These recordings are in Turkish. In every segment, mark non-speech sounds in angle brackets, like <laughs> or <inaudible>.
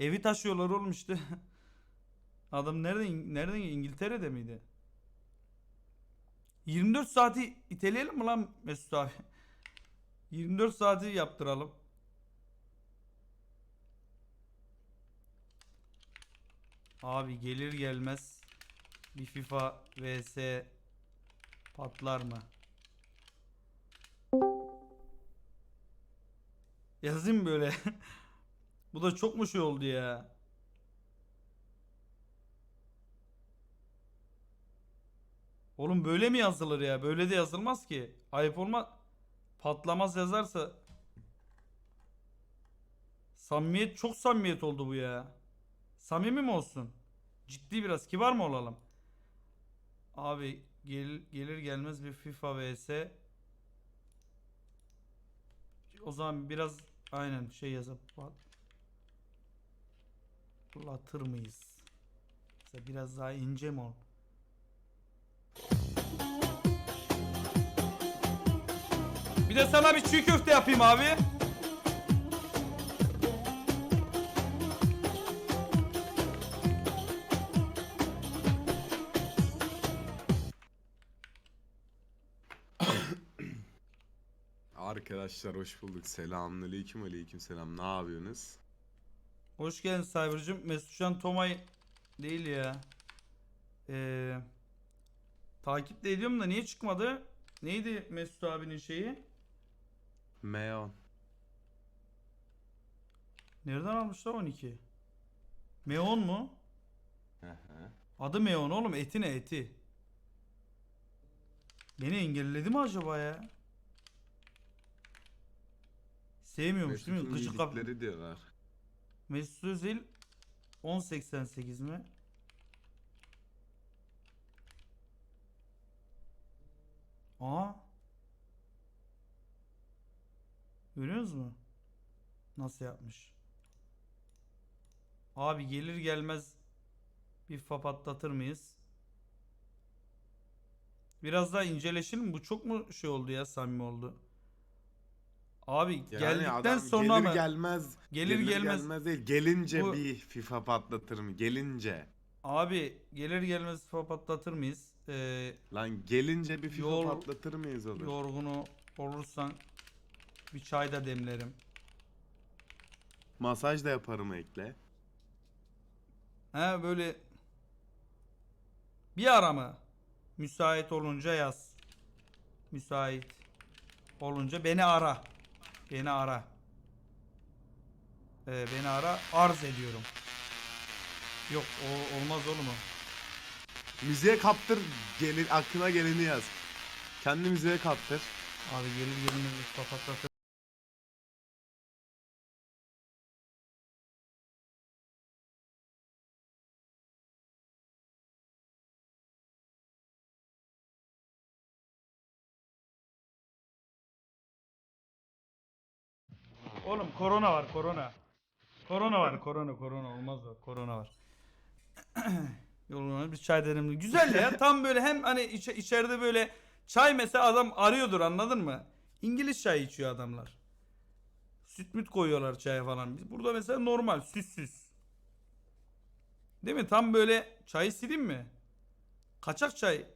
Evi taşıyorlar oğlum işte. <laughs> Adam nerede nereden İngiltere'de miydi? 24 saati iteleyelim mi lan Mesut abi? <laughs> 24 saati yaptıralım. Abi gelir gelmez bir FIFA vs patlar mı? Yazayım böyle. <laughs> Bu da çok mu şey oldu ya? Oğlum böyle mi yazılır ya? Böyle de yazılmaz ki. Ayıp olma. Patlamaz yazarsa. Samimiyet çok samimiyet oldu bu ya. Samimi mi olsun? Ciddi biraz kibar mı olalım? Abi gel, gelir gelmez bir FIFA vs. O zaman biraz aynen şey yazıp patlatır mıyız? Mesela biraz daha ince mi ol? Bir de sana bir çiğ köfte yapayım abi. Arkadaşlar hoş bulduk. Selamünaleyküm aleyküm selam. Ne yapıyorsunuz? Hoş geldin Cyber'cım. Mesutcan Tomay değil ya. Ee, takip de ediyorum da niye çıkmadı? Neydi Mesut abinin şeyi? Meon. Nereden almışlar 12? Meon mu? Adı Meon oğlum. Eti ne eti? Beni engelledi mi acaba ya? Sevmiyormuş değil mi? Gıcık iyilikleri diyorlar. Mesut Özil 10.88 mi? Aa. Görüyorsunuz mu? Nasıl yapmış? Abi gelir gelmez bir fa patlatır mıyız? Biraz daha inceleşelim? Bu çok mu şey oldu ya samimi oldu? Abi Yani geldikten adam sonra gelir mı? gelmez. Gelir gelmez- değil. Gelince Bu- bir FIFA patlatır mı? Gelince. Abi gelir gelmez fa patlatır mıyız? Ee, Lan gelince bir FIFA Yol- patlatır mıyız olur? yorgunu olursan bir çay da demlerim. Masaj da yaparım ekle. He böyle bir ara mı? Müsait olunca yaz. Müsait olunca beni ara. Beni ara. Ee, beni ara arz ediyorum. Yok o olmaz oğlum o. Müziğe kaptır. Gelir, aklına geleni yaz. Kendi müziğe kaptır. Abi gelir gelmez patlatır. Oğlum korona var korona. Korona var korona korona olmaz o korona var. <clears throat> Yoluna bir çay derim. Güzel ya tam böyle hem hani içe, içeride böyle çay mesela adam arıyordur anladın mı? İngiliz çay içiyor adamlar. Süt müt koyuyorlar çaya falan. Biz burada mesela normal sütsüz. Değil mi? Tam böyle çayı sileyim mi? Kaçak çay.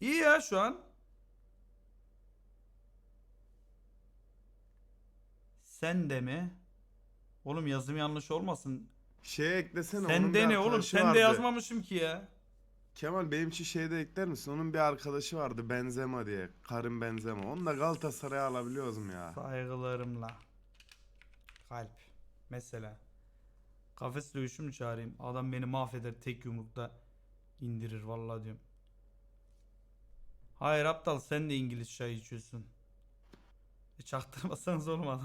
İyi ya şu an. Sen de mi? Oğlum yazım yanlış olmasın. Şeye eklesene. onun Sen bir de ne oğlum? arkadaşı Sen de yazmamışım ki ya. Kemal benim için şeyde ekler misin? Onun bir arkadaşı vardı Benzema diye. Karim Benzema. Onu da Galatasaray'a alabiliyoruz mu ya? Saygılarımla. Kalp. Mesela. Kafes dövüşü mü çağırayım? Adam beni mahveder tek yumrukta indirir vallahi diyorum. Hayır aptal sen de İngiliz çay içiyorsun. E çaktırmasanız olmadı.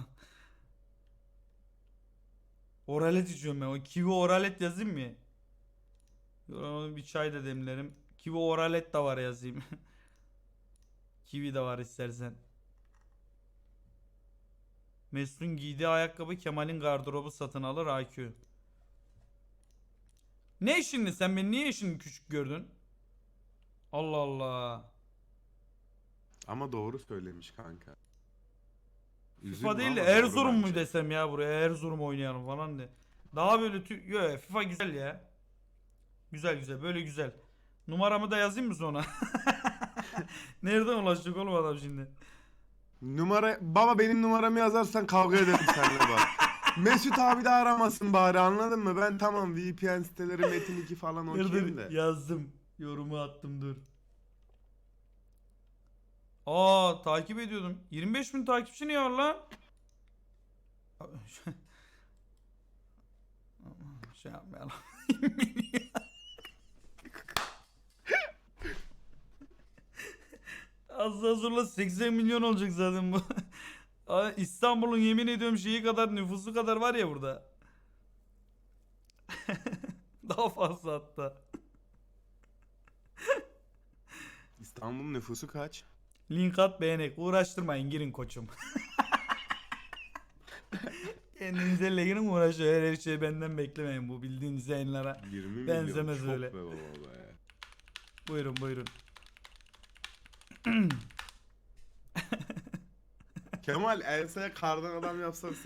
Oralet içiyorum ben. O kivi oralet yazayım mı? Ona bir çay da demlerim. Kivi oralet de var yazayım. <laughs> kivi de var istersen. Mesut'un giydiği ayakkabı Kemal'in gardırobu satın alır IQ. Ne işinli sen beni niye işini küçük gördün? Allah Allah. Ama doğru söylemiş kanka. FIFA değil de Erzurum mu desem ya buraya Erzurum oynayalım falan de. Daha böyle tü- Yo, FIFA güzel ya. Güzel güzel böyle güzel. Numaramı da yazayım mı sonra? <laughs> Nereden ulaşacak oğlum adam şimdi? Numara baba benim numaramı yazarsan kavga ederim seninle bak. <laughs> Mesut abi de aramasın bari anladın mı? Ben tamam VPN siteleri Metin 2 falan okuyayım de. yazdım. Yorumu attım dur. Aa takip ediyordum. 25 bin takipçi niye var lan? <laughs> şey yapmayalım. Az daha sonra 80 milyon olacak zaten bu. <laughs> İstanbul'un yemin ediyorum şeyi kadar nüfusu kadar var ya burada. <laughs> Daha fazla hatta. İstanbul'un nüfusu kaç? Link at beğenek. Uğraştırmayın girin koçum. <laughs> Kendinize elle girin uğraşıyor. Her şeyi benden beklemeyin bu bildiğiniz yayınlara. 20 milyon. Benzemez çok öyle. be baba be. Buyurun buyurun. Kemal Elsa'ya kardan adam yapsak